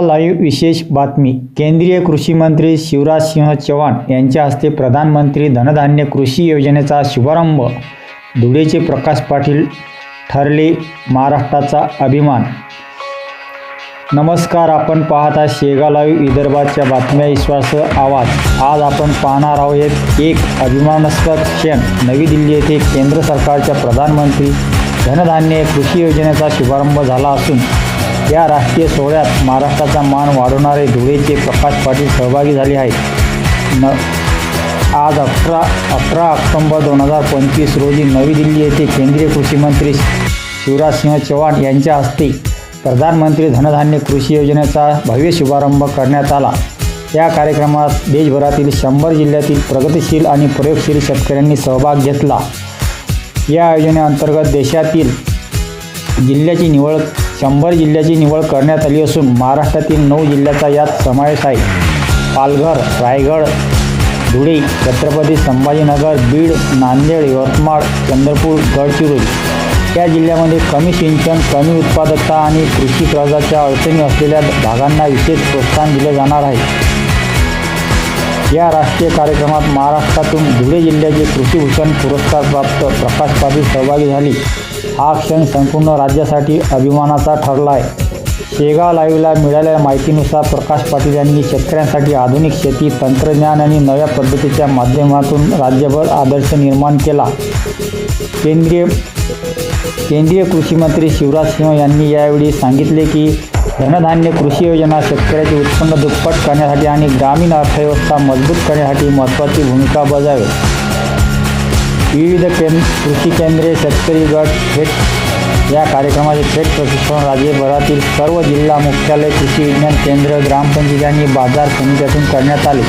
Live विशेष बातमी. केंद्रीय कृषी मंत्री शिवराज सिंह चव्हाण यांच्या हस्ते प्रधानमंत्री धनधान्य कृषी योजनेचा शुभारंभ. धुळेचे प्रकाश पाटील ठरले महाराष्ट्राचा अभिमान. नमस्कार आपण पाहता शेगाव लाईव्ह विदर्भाच्या बातम्या विश्वास आवाज. आज आपण पाहणार आहोत एक अभिमानास्पद क्षण. नवी दिल्ली येथे केंद्र सरकारच्या प्रधानमंत्री धनधान्य कृषी योजनेचा शुभारंभ झाला असून या राष्ट्रीय सोहळ्यात महाराष्ट्राचा मान वाढवणारे धुळेचे प्रकाश पाटील सहभागी झाले आहेत. न आज अठरा अठरा ऑक्टोंबर दोन हजार पंचवीस रोजी नवी दिल्ली येथे केंद्रीय कृषी मंत्री शिवराज सिंह चौहान यांच्या हस्ते प्रधानमंत्री धनधान्य कृषी योजनेचा भव्य शुभारंभ करण्यात आला. या कार्यक्रमात देशभरातील शंभर जिल्ह्यातील प्रगतिशील आणि प्रयोगशील शेतकऱ्यांनी सहभाग घेतला. या योजनेअंतर्गत देशातील जिल्ह्याची निवड शंभर जिल्ह्याची निवड करण्यात आली असून महाराष्ट्रातील नऊ जिल्ह्याचा यात समावेश आहे. पालघर रायगड धुळे छत्रपती संभाजीनगर बीड नांदेड यवतमाळ चंद्रपूर गडचिरोली. या जिल्ह्यामध्ये कमी सिंचन कमी उत्पादकता आणि कृषी कर्जाच्या अडचणी असलेल्या भागांना विशेष प्रोत्साहन दिले जाणार आहे. या राष्ट्रीय कार्यक्रमात महाराष्ट्रातून धुळे जिल्ह्याचे कृषीभूषण पुरस्कार प्राप्त प्रकाश पाटील सहभागी झाली. हा क्षण संपूर्ण राज्यासाठी अभिमानाचा ठरला आहे शेगाव लाईव्हला मिळालेल्या माहितीनुसार प्रकाश पाटील यांनी शेतकऱ्यांसाठी आधुनिक शेती तंत्रज्ञान आणि नव्या पद्धतीच्या माध्यमातून राज्यभर आदर्श निर्माण केला. केंद्रीय केंद्रीय कृषीमंत्री शिवराज सिंह यांनी यावेळी सांगितले की धनधान्य कृषी योजना शेतकऱ्याचे उत्पन्न दुप्पट करण्यासाठी आणि ग्रामीण अर्थव्यवस्था मजबूत करण्यासाठी महत्त्वाची भूमिका बजावेल. विविध केंद्र कृषी केंद्रे शेतकरी गट थेट या कार्यक्रमाचे थेट प्रशिक्षण राज्यभरातील सर्व जिल्हा मुख्यालय कृषी विज्ञान केंद्र ग्रामपंचायत आणि बाजार समित्यातून करण्यात आले.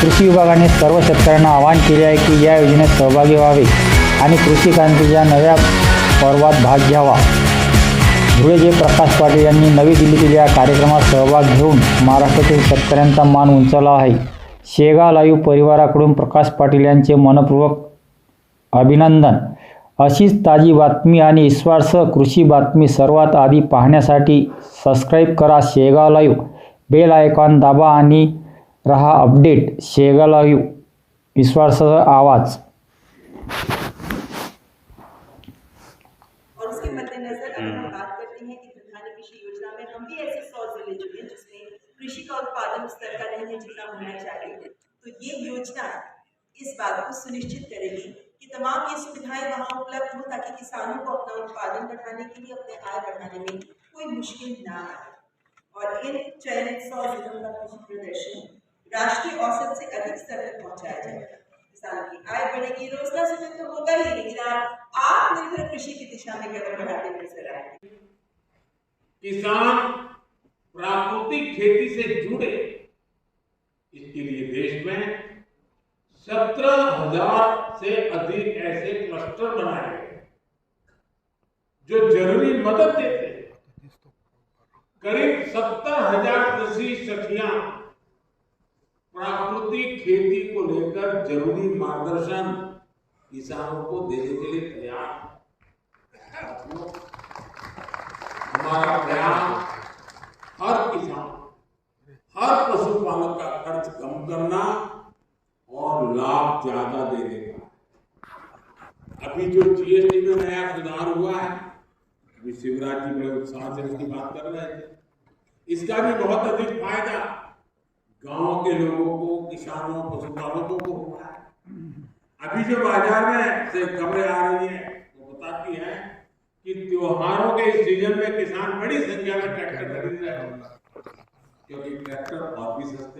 कृषी विभागाने सर्व शेतकऱ्यांना आवाहन केले आहे की या योजनेत सहभागी व्हावे आणि कृषी क्रांतीच्या नव्या पर्वात भाग घ्यावा. धुळेचे प्रकाश पाटील यांनी नवी दिल्लीतील या कार्यक्रमात सहभाग घेऊन महाराष्ट्रातील शेतकऱ्यांचा मान उंचावला आहे. शेगाव लाईव्ह परिवाराकडून प्रकाश पाटील यांचे मनपूर्वक अभिनंदन. अशीच ताजी बातमी आणि विश्वासह कृषी बातमी सर्वात आधी पाहण्यासाठी सबस्क्राईब करा शेगाव लाईव्ह बेल आयकॉन दाबा आणि रहा अपडेट शेगाव लाईव्ह विश्वासह आवाज कृषी का उत्पादन स्तर का रहने जितना होना चाहिए तो ये योजना इस बात को सुनिश्चित करेगी तमाम ये सुविधाएँ वहाँ उपलब्ध हो ताकि किसानों को अपना उत्पादन बढ़ाने के लिए, अपने आय बढ़ाने में कोई मुश्किल ना आए। और इन चयनित सौ जिलों का प्रदर्शन राष्ट्रीय औसत से अधिक स्तर तक पहुँचाया जाएगा। किसानों की आय बढ़ेगी, रोज़गार सृजन तो होगा ही, लेकिन आप आत्मनिर्भर कृषि की दिशा में कदम बढ़ाते नज़र आए। किसान प्राकृतिक खेती से जुड़े, इसके लिए देश में सत्रह हज़ार से अधिक ऐसे क्लस्टर बनाए गए। जो ज़रूरी मदद देते। करीब सत्तर हज़ार कृषि सखियाँ प्राकृतिक खेती को लेकर ज़रूरी मार्गदर्शन किसानों को देने के लिए तैयार हमारा प्रयास हर किसान, हर पशुपालक का खर्च कम करना लाभ ज़्यादा देने का अभी जो जीएसटी में नया सुधार हुआ है, अभी शिवराज जी बड़े उत्साह से इसकी बात कर रहे थे। इसका भी बहुत अधिक फ़ायदा गाँव के लोगों को, किसानों, पशुपालकों को हुआ है। अभी जो बाज़ार में से खबरें आ रही है, वो बताती हैं कि त्योहारों के इस सीज़न में किसान बड़ी संख्या में ट्रैक्टर खरीद रहे हैं क्योंकि ट्रैक्टर और भी सस्ते